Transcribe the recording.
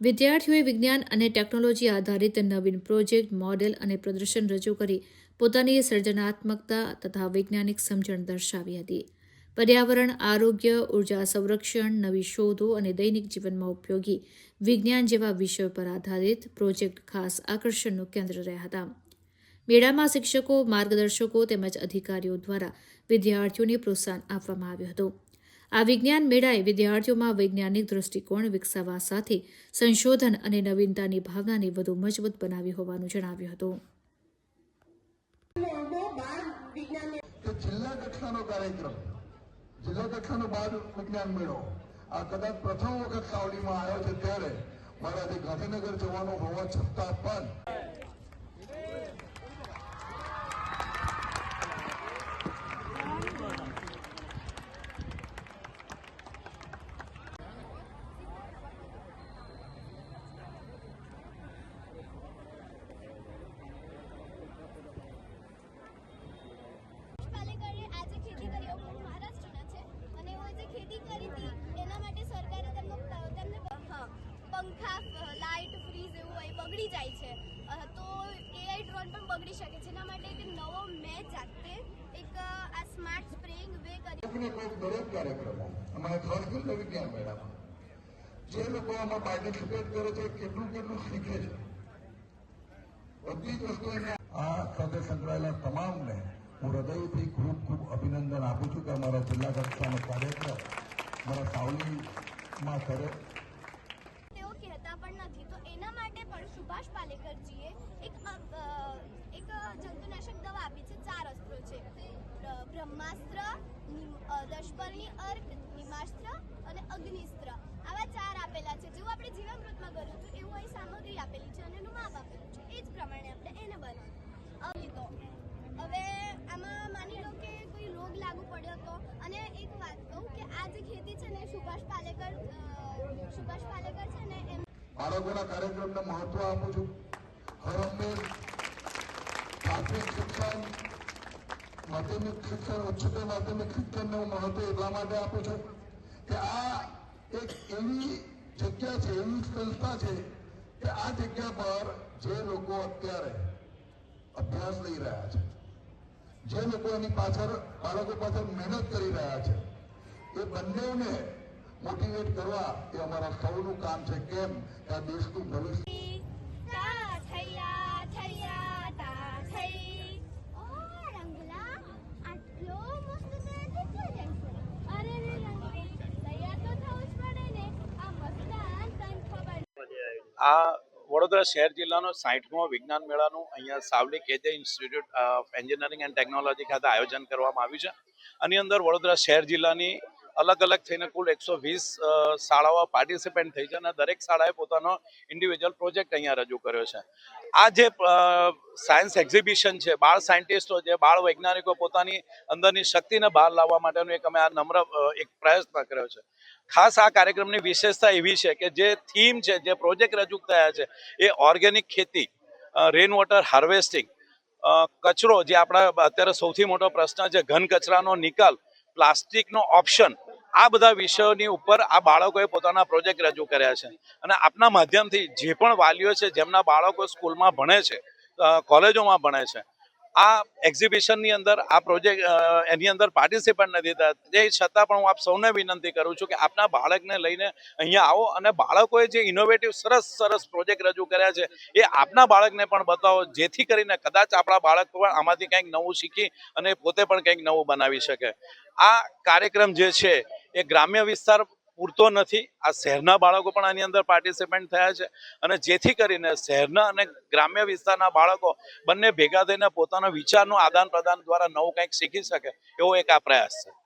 વિદ્યાર્થીઓએ વિજ્ઞાન અને ટેકનોલોજી આધારિત નવીન પ્રોજેક્ટ, મોડેલ અને પ્રદર્શન રજૂ કરી પોતાની સર્જનાત્મકતા તથા વૈજ્ઞાનિક સમજણ દર્શાવી હતી. પર્યાવરણ, આરોગ્ય, ઊર્જા સંરક્ષણ, નવી શોધો અને દૈનિક જીવનમાં ઉપયોગી વિજ્ઞાન જેવા વિષયો પર આધારિત પ્રોજેક્ટ ખાસ આકર્ષણનું કેન્દ્ર રહ્યા હતા. મેળામાં શિક્ષકો, માર્ગદર્શકો તેમજ અધિકારીઓ દ્વારા વિદ્યાર્થીઓને પ્રોત્સાહન આપવામાં આવ્યું હતું. આ વિજ્ઞાન મેળાએ વિદ્યાર્થીઓમાં વૈજ્ઞાનિક દૃષ્ટિકોણ વિકસાવવા સાથે સંશોધન અને નવીનતાની ભાવનાને વધુ મજબૂત બનાવી હોવાનું જણાવ્યું હતું. જિલ્લા કક્ષાનો બાળ વિજ્ઞાન મેળો. આ કદાચ પ્રથમ વખત સાવલીમાં આવ્યો છે ત્યારે મારાથી ગાંધીનગર જવાનો હોવા છતાં પણ પાલેકરે આજે ખેતી કરી એવું મહારાષ્ટ્રના છે અને એઓ જે ખેતી કરી હતી એના માટે સરકારે તેમનો તેમને હા પંખા લાઇટ ફ્રીજ એવું હોય બગડી જાય છે. તો એઆઈ ડ્રોન પણ બગડી શકે છે. એના માટે એક નવો મેં જાતે એક આ સ્માર્ટ સ્પ્રેઇંગ વે કરી દરેક કાર્યક્રમો અમારા ખાસ વિજ્ઞાન મેળામાં જે લોકો આમાં પાર્ટિસિપેટ કરે છે, કેટલું કેટલું શીખે છે. બધી જ વસ્તુ એને આ સાથે સંકળાયેલા તમામને હું હૃદયથી ખૂબ ખૂબ અભિનંદન આપું છું કે અમારા જિલ્લા કક્ષાનો કાર્યક્રમ મારા સાવલીમાં કરે તેઓ કહેતા પણ નથી તો એના માટે સુભાષ પાલેકરજીએ એક એક જંતુનાશક દવા આપી છે, ચાર અસ્ત્રો છે. બ્રહ્માસ્ત્ર દશપર્ણી અર્ક, નિમાસ્ત્ર અને અગ્નિસ્ત્ર. આવા ચાર આપેલા છે. જેવું આપણે જીવામૃતમાં કર્યું હતું, એવું અહીં સામગ્રી આપેલી છે અને એનું માપ આપેલું છે. એ જ પ્રમાણે આપણે એને બનાવ્યું. લીધો હવે આમાં માની લો કે કોઈ રોગ લાગુ પડ્યો હતો અને એક વાત કહું કે આ જે ખેતી છે ને, સુભાષ પાલેકર સુભાષ પાલેકર બાળકોના કાર્યક્રમને મહત્વ આપું છું. હર હંમેશ પ્રાથમિક શિક્ષણ, માધ્યમિક શિક્ષણ, ઉચ્ચતર માધ્યમિક શિક્ષણને હું મહત્વ એટલા માટે આપું છું કે આ એક એવી જગ્યા છે, એવી સંસ્થા છે કે આ જગ્યા પર જે લોકો અત્યારે અભ્યાસ લઈ રહ્યા છે, જે લોકો એની પાછળ બાળકો પાછળ મહેનત કરી રહ્યા છે, એ બંનેને મોટિવેટ કરવા એ અમારા સૌનું કામ છે. કેમ? કે આ દેશનું ભવિષ્ય આ વડોદરા શહેર જિલ્લાનો સાઠમો વિજ્ઞાન મેળાનું અહીંયા Savli KJ institute of engineering and technology ખાતે આયોજન કરવામાં આવ્યું છે. આની અંદર વડોદરા શહેર જિલ્લાની અલગ અલગ થઈને કુલ એકસો વીસ શાળાઓ પાર્ટિસિપેન્ટ થઈ છે અને દરેક શાળાએ પોતાનો ઇન્ડિવિજ્યુઅલ પ્રોજેક્ટ અહીંયા રજૂ કર્યો છે. આ જે સાયન્સ એક્ઝિબિશન છે, બાળ સાયન્ટિસ્ટો છે, બાળ વૈજ્ઞાનિકો પોતાની અંદરની શક્તિને બહાર લાવવા માટેનું એક અમે આ નમ્ર એક પ્રયત્ન કર્યો છે. ખાસ આ કાર્યક્રમની વિશેષતા એવી છે કે જે થીમ છે, જે પ્રોજેક્ટ રજૂ થયા છે, એ ઓર્ગેનિક ખેતી રેન વોટર હાર્વેસ્ટિંગ કચરો જે આપણા અત્યારે સૌથી મોટો પ્રશ્ન છે, ઘન કચરાનો નિકાલ પ્લાસ્ટિકનો ઓપ્શન, આ બધા વિષયોની ઉપર આ બાળકોએ પોતાના પ્રોજેક્ટ રજૂ કર્યા છે. અને આપના માધ્યમથી જે પણ વાલીઓ છે, જેમના બાળકો સ્કૂલમાં ભણે છે કોલેજોમાં ભણે છે, આ એક્ઝિબિશનની અંદર, આ પ્રોજેક્ટ એની અંદર પાર્ટિસિપન્ટ નથી થતા તે છતાં પણ હું આપ સૌને વિનંતી કરું છું કે આપના બાળકને લઈને અહીંયા આવો અને બાળકોએ જે ઇનોવેટિવ સરસ સરસ પ્રોજેક્ટ રજૂ કર્યા છે, એ આપના બાળકને પણ બતાવો, જેથી કરીને કદાચ આપણા બાળક પણ આમાંથી કંઈક નવું શીખી અને પોતે પણ કંઈક નવું બનાવી શકે. આ કાર્યક્રમ જે છે એ ગ્રામ્ય વિસ્તાર પૂરતો નથી. આ શહેરના બાળકો પણ આની અંદર પાર્ટિસિપેન્ટ થયા છે અને જેથી કરીને શહેરના અને ગ્રામ્ય વિસ્તારના બાળકો બંને ભેગા થઈને પોતાના વિચારનું આદાન પ્રદાન દ્વારા નવું કંઈક શીખી શકે એવો એક આ પ્રયાસ છે.